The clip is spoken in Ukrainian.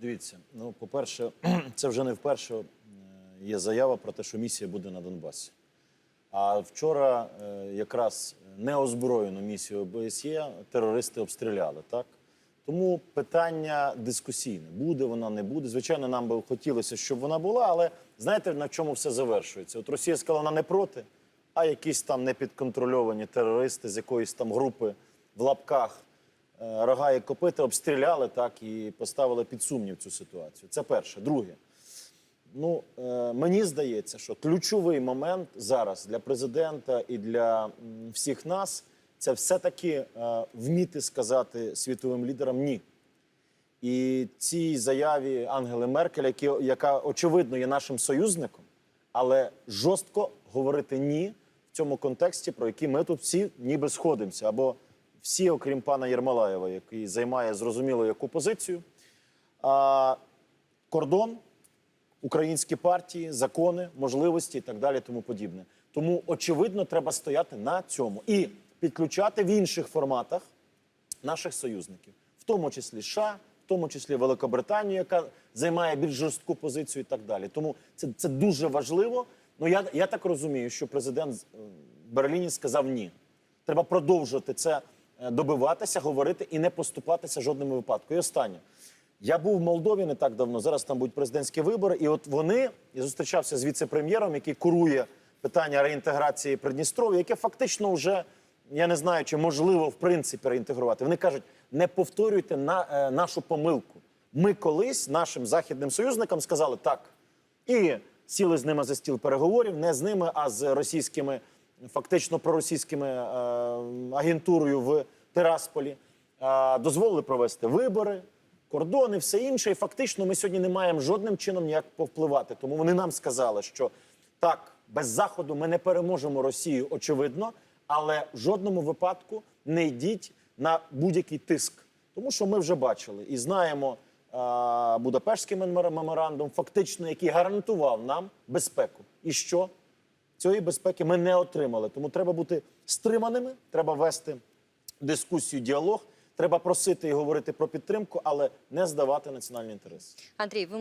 Дивіться, ну по-перше, це вже не вперше е, є заява про те, що місія буде на Донбасі. А вчора е, якраз неозброєну місію ОБСЄ терористи обстріляли, так? Тому питання дискусійне: буде вона, не буде. Звичайно, нам би хотілося, щоб вона була, але знаєте, на чому все завершується? От Росія сказала, вона не проти, а якісь там непідконтрольовані терористи з якоїсь там групи в лапках рога і копита обстріляли так і поставили під сумнів цю ситуацію. Це перше. Друге. Ну, е, мені здається, що ключовий момент зараз для президента і для всіх нас це все-таки е, вміти сказати світовим лідерам ні. І цій заяві Ангели Меркель, які, яка очевидно є нашим союзником, але жорстко говорити ні в цьому контексті, про який ми тут всі ніби сходимося, або всі, окрім пана Єрмолаєва, який займає зрозуміло яку позицію. А, кордон, українські партії, закони, можливості і так далі, тому подібне. Тому очевидно, треба стояти на цьому і підключати в інших форматах наших союзників, в тому числі США, в тому числі Великобританію, яка займає більш жорстку позицію, і так далі. Тому це, це дуже важливо. Ну я, я так розумію, що президент е, Берліні сказав ні. Треба продовжувати це добиватися, говорити і не поступатися жодному випадку. І останнє. Я був в Молдові не так давно. Зараз там будуть президентські вибори, і от вони я зустрічався з віце-прем'єром, який курує питання реінтеграції Придністров'я, яке фактично вже я не знаю, чи можливо в принципі реінтегрувати. Вони кажуть: не повторюйте на е, нашу помилку. Ми колись нашим західним союзникам сказали так, і сіли з ними за стіл переговорів, не з ними, а з російськими, фактично проросійськими е, агентурою в Тирасполі. Е, дозволили провести вибори, кордони, все інше. І фактично ми сьогодні не маємо жодним чином ніяк повпливати. Тому вони нам сказали, що так, без заходу ми не переможемо Росію, очевидно, але в жодному випадку не йдіть на будь-який тиск. Тому що ми вже бачили і знаємо а, Будапештський меморандум, фактично, який гарантував нам безпеку. І що? Цієї безпеки ми не отримали. Тому треба бути стриманими, треба вести дискусію, діалог, треба просити і говорити про підтримку, але не здавати національний інтерес. Андрій, ви